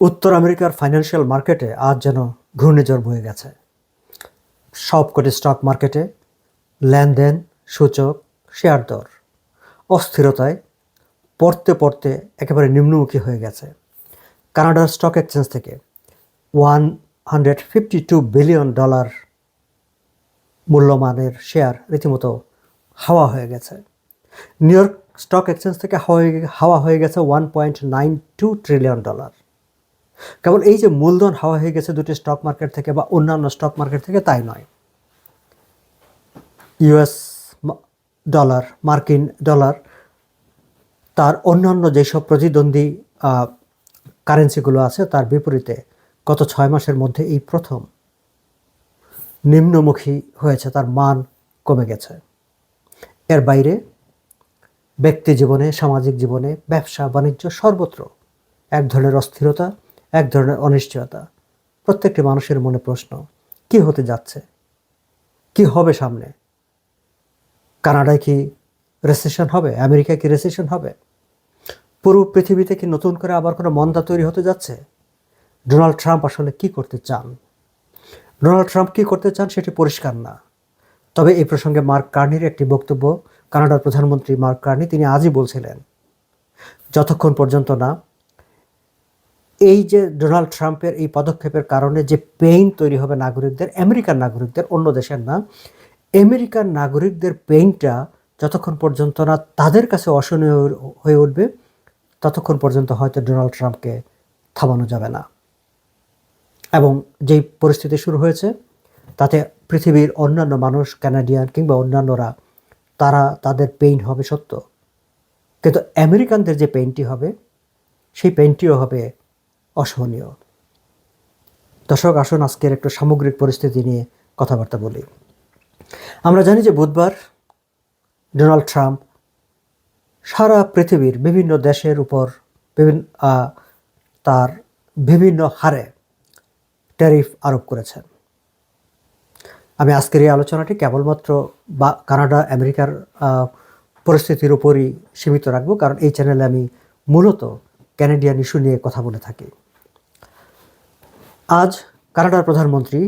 উত্তর আমেরিকার ফাইন্যান্সিয়াল মার্কেটে আজ যেন ঘূর্ণিঝড় বয়ে গেছে। সবকটি স্টক মার্কেটে লেনদেন, সূচক শেয়ার দর অস্থিরতায় পড়তে পড়তে একেবারে নিম্নমুখী হয়ে গেছে। কানাডার স্টক এক্সচেঞ্জ থেকে one hundred fifty two billion dollar মূল্যমানের share রীতিমতো হাওয়া হয়ে গেছে। নিউ ইয়র্ক স্টক এক্সচেঞ্জ থেকে হাওয়া হয়ে- গেছে one point nine two trillion dollar কেবল এই যে মূলধন হাওয়া হয়ে গেছে দুটি স্টক মার্কেট থেকে বা অন্যান্য স্টক মার্কেট থেকে, তাই নয়। ইউএস ডলার মার্কিন ডলার তার অন্যান্য যেসব প্রতিদ্বন্দ্বী কারেন্সিগুলো আছে, তার বিপরীতে গত ছয় মাসের মধ্যে এই প্রথম নিম্নমুখী হয়েছে, তার মান কমে গেছে। এর বাইরে ব্যক্তি জীবনে, সামাজিক জীবনে ব্যবসা, বাণিজ্য সর্বত্র এক ধরনের অস্থিরতা, এক ধরনের অনিশ্চয়তা। প্রত্যেকটি মানুষের মনে প্রশ্ন, কি হতে যাচ্ছে? কি হবে সামনে? কানাডায় কি রেসেশন হবে? আমেরিকায় কি রেসেশন হবে? পুরো পৃথিবীতে কি নতুন করে আবার কোনো মন্দা তৈরি হতে যাচ্ছে? ডোনাল্ড ট্রাম্প আসলে কি করতে চান? ডোনাল্ড ট্রাম্প কি করতে চান সেটি পরিষ্কার না। তবে এই প্রসঙ্গে মার্ক কার্নির একটি বক্তব্য কানাডার প্রধানমন্ত্রী মার্ক কার্নি তিনি আজই বলছিলেন। যতক্ষণ পর্যন্ত না, এই যে ডোনাল্ড ট্রাম্পের এই পদক্ষেপের কারণে যে পেইন তৈরি হবে নাগরিকদের আমেরিকার নাগরিকদের, অন্য দেশের না আমেরিকার নাগরিকদের পেইনটা যতক্ষণ পর্যন্ত না তাদের কাছে অসহনীয় হয়ে উঠবে, ততক্ষণ পর্যন্ত হয়তো ডোনাল্ড ট্রাম্পকে থামানো যাবে না। এবং যেই পরিস্থিতি শুরু হয়েছে তাতে পৃথিবীর অন্যান্য মানুষ ক্যানাডিয়ান কিংবা অন্যান্যরা, তারা তাদের পেইন হবে সত্য। কিন্তু আমেরিকানদের যে পেইনটি হবে, সেই পেইনটিও হবে অসহনীয়। দর্শক, আসুন আজকের একটু সামগ্রিক পরিস্থিতি নিয়ে কথাবার্তা বলি। আমরা জানি যে বুধবার ডোনাল্ড ট্রাম্প সারা পৃথিবীর বিভিন্ন দেশের উপর বিভিন্ন তার বিভিন্ন হারে ট্যারিফ আরোপ করেছেন। আমি আজকের এই আলোচনাটি কেবলমাত্র বা কানাডা, আমেরিকার পরিস্থিতির উপরই সীমিত রাখব, কারণ এই চ্যানেলে আমি মূলত ক্যানাডিয়ান ইস্যু নিয়ে কথা বলে থাকি। আজ কানাডার প্রধানমন্ত্রী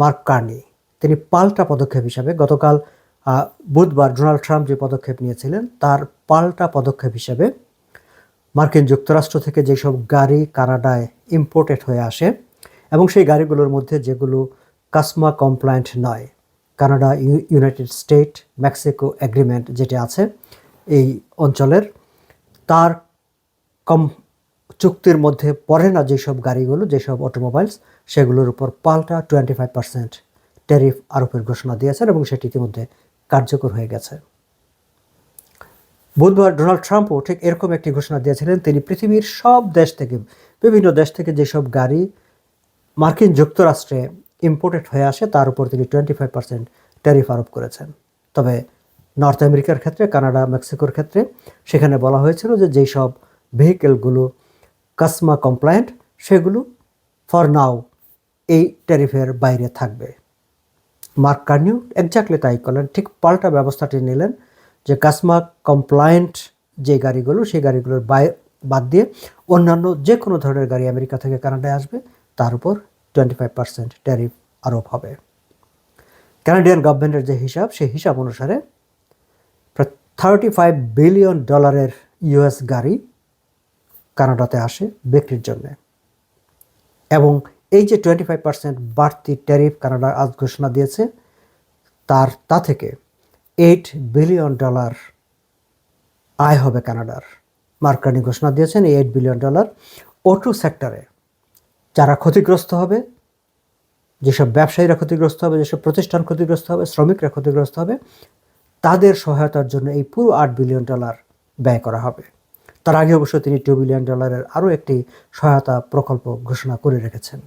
মার্ক কার্নি, তিনি পাল্টা পদক্ষেপ হিসাবে গতকাল বুধবার ডোনাল্ড ট্রাম্প যে পদক্ষেপ নিয়েছিলেন, তার পাল্টা পদক্ষেপ হিসাবে মার্কিন যুক্তরাষ্ট্র থেকে যেসব গাড়ি কানাডায় ইম্পোর্টেড হয়ে আসে, এবং সেই গাড়িগুলোর মধ্যে যেগুলো কাসমা কমপ্লায়েন্ট নয়। Canada United State, Mexico agreement যেটি আছে এই অঞ্চলের। তার কম চুক্তির মধ্যে পড়ে না যেসব গাড়িগুলো, যেসব অটোমোবাইলস সেগুলোর উপর পাল্টা টোয়েন্টি ফাইভ পার্সেন্ট ট্যারিফ আরোপের ঘোষণা দিয়েছেন এবং সেটি ইতিমধ্যে কার্যকর হয়ে গেছে। বুধবার ডোনাল্ড ট্রাম্পও ঠিক এরকম একটি ঘোষণা দিয়েছিলেন, তিনি পৃথিবীর সব দেশ থেকে, বিভিন্ন দেশ থেকে যেসব গাড়ি মার্কিন যুক্তরাষ্ট্রে ইম্পোর্টেড হয়ে আসে, তার উপর তিনি টোয়েন্টি ফাইভ পার্সেন্ট ট্যারিফ আরোপ করেছেন। তবে নর্থ আমেরিকার ক্ষেত্রে, কানাডা, মেক্সিকোর ক্ষেত্রে সেখানে বলা হয়েছিল যে যেই সব ভেহিকেলগুলো কাসমা কমপ্লায়েন্ট সেগুলো ফর নাও এই ট্যারিফের বাইরে থাকবে। মার্ক কার্নিউ এক্স্যাক্টলি তাই করলেন। ঠিক পাল্টা ব্যবস্থাটি নিলেন যে কাসমা কমপ্লায়েন্ট যে গাড়িগুলো, সেই গাড়িগুলোর বাদ দিয়ে অন্যান্য যে কোনো ধরনের গাড়ি আমেরিকা থেকে কানাডায় আসবে, তার উপর টোয়েন্টি ফাইভ পার্সেন্ট ট্যারিফ আরোপ হবে। কানাডিয়ান গভর্নমেন্টের যে হিসাব, সেই হিসাব অনুসারে থার্টি ফাইভ বিলিয়ন ডলারের ইউএস গাড়ি কানাডাতে আসে বিক্রির জন্যে। এবং এই যে টোয়েন্টি ফাইভ পার্সেন্ট বাড়তি ট্যারিফ কানাডা আজ ঘোষণা দিয়েছে, তার, তা থেকে এইট বিলিয়ন ডলার আয় হবে কানাডার। মার্কানি ঘোষণা দিয়েছেন, এই এইট বিলিয়ন ডলার অটো সেক্টরে যারা ক্ষতিগ্রস্ত হবে, যেসব ব্যবসায়ীরা ক্ষতিগ্রস্ত হবে, যেসব প্রতিষ্ঠান ক্ষতিগ্রস্ত হবে, শ্রমিকরা ক্ষতিগ্রস্ত হবে, তাদের সহায়তার জন্য এই পুরো আট বিলিয়ন ডলার ব্যয় করা হবে। তার আগে অবশ্য তিনি টু বিলিয়ন ডলারের আরও একটি সহায়তা প্রকল্প ঘোষণা করে রেখেছেন।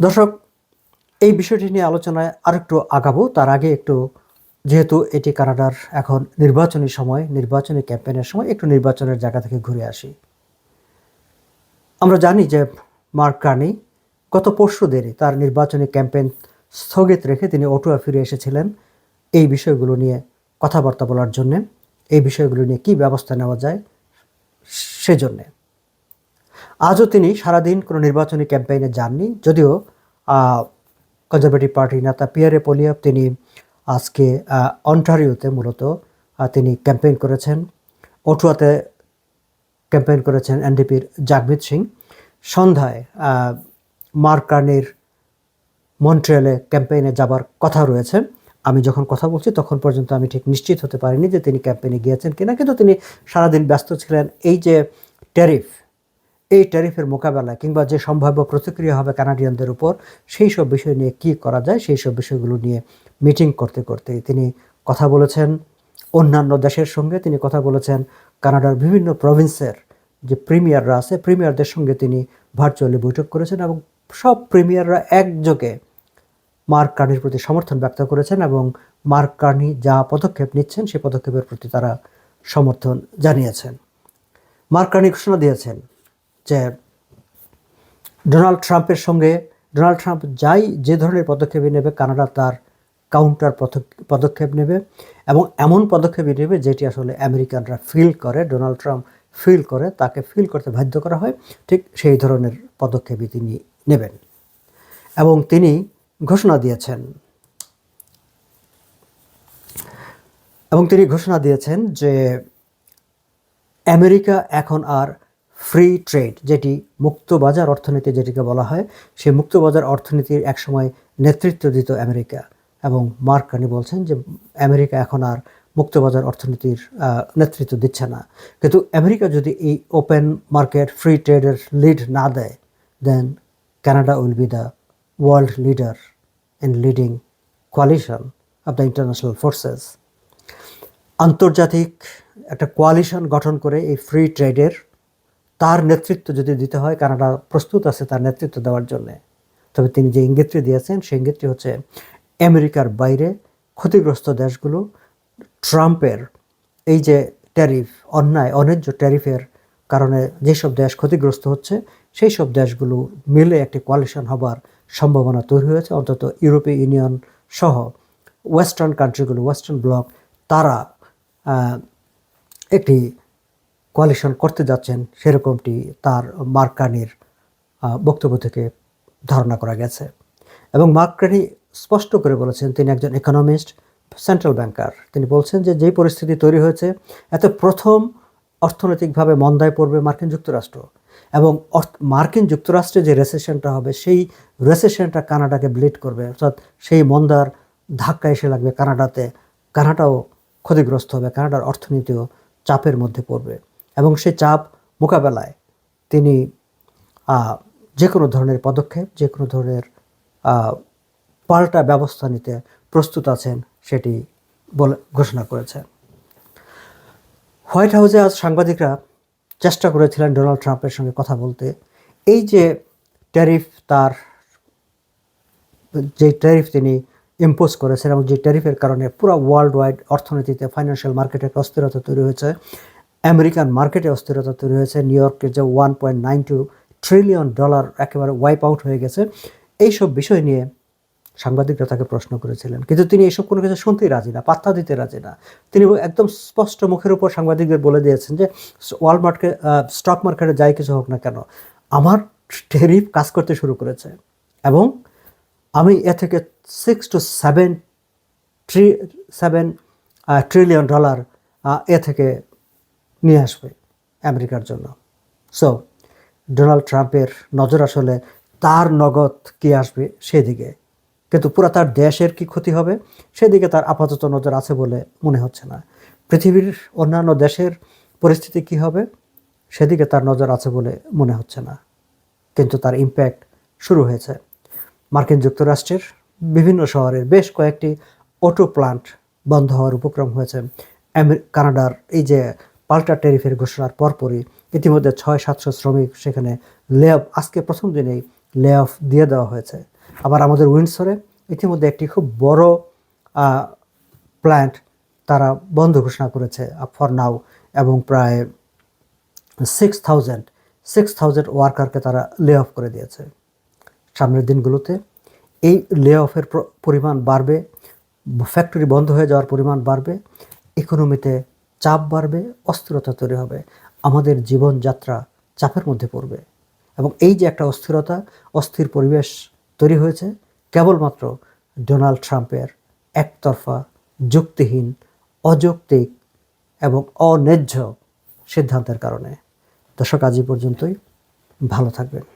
দর্শক, এই বিষয়টি নিয়ে আলোচনায় আরেকটু আগাবো। তার আগে একটু, যেহেতু এটি কানাডার এখন নির্বাচনী সময়, নির্বাচনী ক্যাম্পেইনের সময়, একটু নির্বাচনের জায়গা থেকে ঘুরে আসি। আমরা জানি যে মার্ক কার্নি গত পরশু দিনই তার নির্বাচনী ক্যাম্পেইন স্থগিত রেখে তিনি অটোয়া ফিরে এসেছিলেন এই বিষয়গুলো নিয়ে কথাবার্তা বলার জন্যে। এই বিষয়গুলো নিয়ে কী ব্যবস্থা নেওয়া যায় সেজন্যে। আজও তিনি সারাদিন কোনো নির্বাচনী ক্যাম্পেইনে যাননি, যদিও কনজারভেটিভ পার্টির নেতা পিয়ারে পলিয়াপ তিনি আজকে অন্টারিওতে মূলত তিনি ক্যাম্পেইন করেছেন। অটুয়াতে ক্যাম্পেইন করেছেন এনডিপির জাগমিত সিং। সন্ধ্যায় আহ, মার্ক মন্ট্রিয়ালে ক্যাম্পেইনে যাবার কথা রয়েছে। আমি যখন কথা বলছি তখন পর্যন্ত আমি ঠিক নিশ্চিত হতে পারিনি যে তিনি ক্যাম্পেইনে গিয়েছেন কিনা কিন্তু তিনি সারাদিন ব্যস্ত ছিলেন। এই যে ট্যারিফ এই ট্যারিফের মোকাবেলায় কিংবা যে সম্ভাব্য প্রতিক্রিয়া হবে কানাডিয়ানদের উপর সেই সব বিষয় নিয়ে কি করা যায় সেই সব বিষয়গুলো নিয়ে মিটিং করতে করতে তিনি কথা বলেছেন। অন্যান্য দেশের সঙ্গে তিনি কথা বলেছেন। কানাডার বিভিন্ন প্রভিন্সের যে প্রিমিয়াররা আছে প্রিমিয়ারদের সঙ্গে তিনি ভার্চুয়ালি বৈঠক করেছেন এবং সব প্রিমিয়াররা একযোগে মার্ক কার্নির প্রতি সমর্থন ব্যক্ত করেছেন এবং মার্ক কার্নি যা পদক্ষেপ নিচ্ছেন, সেই পদক্ষেপের প্রতি তারা সমর্থন জানিয়েছেন। মার্ক কার্নি ঘোষণা দিয়েছেন যে ডোনাল্ড ট্রাম্পের সঙ্গে, ডোনাল্ড ট্রাম্প যাই যে ধরনের পদক্ষেপই নেবে, কানাডা তার কাউন্টার পদক্ষেপ নেবে এবং এমন পদক্ষেপ নেবে যেটি আসলে আমেরিকানরা ফিল করে ডোনাল্ড ট্রাম্প ফিল করে, তাকে ফিল করতে বাধ্য করা হয়। ঠিক সেই ধরনের পদক্ষেপই তিনি নেবেন। এবং তিনি ঘোষণা দিয়েছেন। এবং তিনি ঘোষণা দিয়েছেন যে আমেরিকা এখন আর ফ্রি ট্রেড যেটি মুক্তবাজার অর্থনীতি যেটিকে বলা হয়, সেই মুক্তবাজার অর্থনীতির একসময় নেতৃত্ব দিত আমেরিকা। এবং মার্ক কানি বলছেন যে আমেরিকা এখন আর মুক্তবাজার অর্থনীতির নেতৃত্ব দিচ্ছে না। কিন্তু আমেরিকা যদি এই ওপেন মার্কেট ফ্রি ট্রেডের লিড না দেয় then Canada will be the world leader in leading coalition of the international forces আন্তর্জাতিক একটা কোয়ালিশন গঠন করে এই ফ্রি ট্রেডের তার নেতৃত্ব যদি দিতে হয় কানাডা প্রস্তুত আছে তার নেতৃত্ব দেওয়ার জন্যে। তবে তিনি যে ইঙ্গিতটি দিয়েছেন, সেই ইঙ্গিতটি হচ্ছে আমেরিকার বাইরে ক্ষতিগ্রস্ত দেশগুলো ট্রাম্পের এই যে ট্যারিফ, অন্যায়, অন্যায্য ট্যারিফের কারণে যেসব দেশ ক্ষতিগ্রস্ত হচ্ছে সেই সব দেশগুলো মিলে একটি কোয়ালিশন হবার সম্ভাবনা তৈরি হয়েছে। অন্তত ইউরোপীয় ইউনিয়ন সহ ওয়েস্টার্ন কান্ট্রিগুলো ওয়েস্টার্ন ব্লক তারা একটি কোয়ালিশন করতে যাচ্ছেন, সেরকমটি তার মার্কানির বক্তব্য থেকে ধারণা করা গেছে। এবং মার্কানি স্পষ্ট করে বলেছেন, তিনি একজন ইকোনমিস্ট সেন্ট্রাল ব্যাংকার তিনি বলছেন যে, যেই পরিস্থিতি তৈরি হয়েছে, এতে প্রথম অর্থনৈতিকভাবে মন্দায় পড়বে মার্কিন যুক্তরাষ্ট্র। এবং মার্কিন যুক্তরাষ্ট্রে যে রেসেশনটা হবে, সেই রেসেশনটা কানাডাকে ব্লিড করবে। অর্থাৎ সেই মন্দার ধাক্কা এসে লাগবে কানাডাতে। কানাডাও ক্ষতিগ্রস্ত হবে, কানাডার অর্থনীতিও চাপের মধ্যে পড়বে। এবং সেই চাপ মোকাবেলায় তিনি যে কোনো ধরনের পদক্ষেপ, যে কোনো ধরনের পাল্টা ব্যবস্থা নিতে প্রস্তুত আছেন সেটি বলে ঘোষণা করেছে। হোয়াইট হাউসে আজ সাংবাদিকরা চেষ্টা করেছিলেন ডোনাল্ড ট্রাম্পের সঙ্গে কথা বলতে। এই যে ট্যারিফ তার, যে ট্যারিফ তিনি ইম্পোজ করেছেন এবং যে ট্যারিফের কারণে পুরো ওয়ার্ল্ড ওয়াইড অর্থনীতিতে ফাইন্যান্সিয়াল মার্কেটে একটা অস্থিরতা তৈরি হয়েছে, আমেরিকান মার্কেটে অস্থিরতা তৈরি হয়েছে, নিউ ইয়র্কের যে one point nine two trillion dollar একেবারে ওয়াইপ আউট হয়ে গেছে। এইসব বিষয় নিয়ে সাংবাদিকরা তাকে প্রশ্ন করেছিলেন। কিন্তু তিনি এসব কোনো কিছু শুনতেই রাজি না, পাত্তা দিতে রাজি না। তিনি একদম স্পষ্ট মুখের উপর সাংবাদিকদের বলে দিয়েছেন যে ওয়ার্ল্ড মার্কেট স্টক মার্কেটে যাই কিছু হোক না কেন, আমার টেরিফ কাজ করতে শুরু করেছে এবং আমি এ থেকে six two seven three seven trillion dollar এ থেকে নিয়ে আসবে আমেরিকার জন্য। সো ডোনাল্ড ট্রাম্পের নজর আসলে তার নগদ কি আসবে সেদিকে কিন্তু পুরো তার দেশের কি ক্ষতি হবে? সেদিকে তার আপাতত নজর আছে বলে মনে হচ্ছে না। পৃথিবীর অন্যান্য দেশের পরিস্থিতি কি হবে? সেদিকে তার নজর আছে বলে মনে হচ্ছে না। কিন্তু তার ইম্প্যাক্ট শুরু হয়েছে। মার্কিন যুক্তরাষ্ট্রের বিভিন্ন শহরের বেশ কয়েকটি অটো প্লান্ট বন্ধ হওয়ার উপক্রম হয়েছে। কানাডার এই যে পাল্টা ট্যারিফের ঘোষণার পরপরই ইতিমধ্যে ছয় সাতশো শ্রমিক সেখানে লে আজকে প্রথম দিনেই লে অফ দিয়ে দেওয়া হয়েছে। আবার আমাদের উইন্ডসরে ইতিমধ্যে একটি খুব বড় প্ল্যান্ট তারা বন্ধ ঘোষণা করেছে ফর নাও এবং প্রায় সিক্স থাউজেন্ড সিক্স থাউজেন্ড ওয়ার্কারকে তারা লে অফ করে দিয়েছে। সামনের দিনগুলোতে এই লে অফের পরিমাণ বাড়বে ফ্যাক্টরি বন্ধ হয়ে যাওয়ার পরিমাণ বাড়বে ইকোনমিতে চাপ বাড়বে, অস্থিরতা তৈরি হবে, আমাদের জীবনযাত্রা চাপের মধ্যে পড়বে। এবং এই যে একটা অস্থিরতা, অস্থির পরিবেশ তৈরি হয়েছে কেবলমাত্র ডোনাল্ড ট্রাম্পের একতরফা যুক্তিহীন, অযৌক্তিক এবং অন্যায্য সিদ্ধান্তের কারণে। দর্শক, আজ পর্যন্তই। ভালো থাকবেন।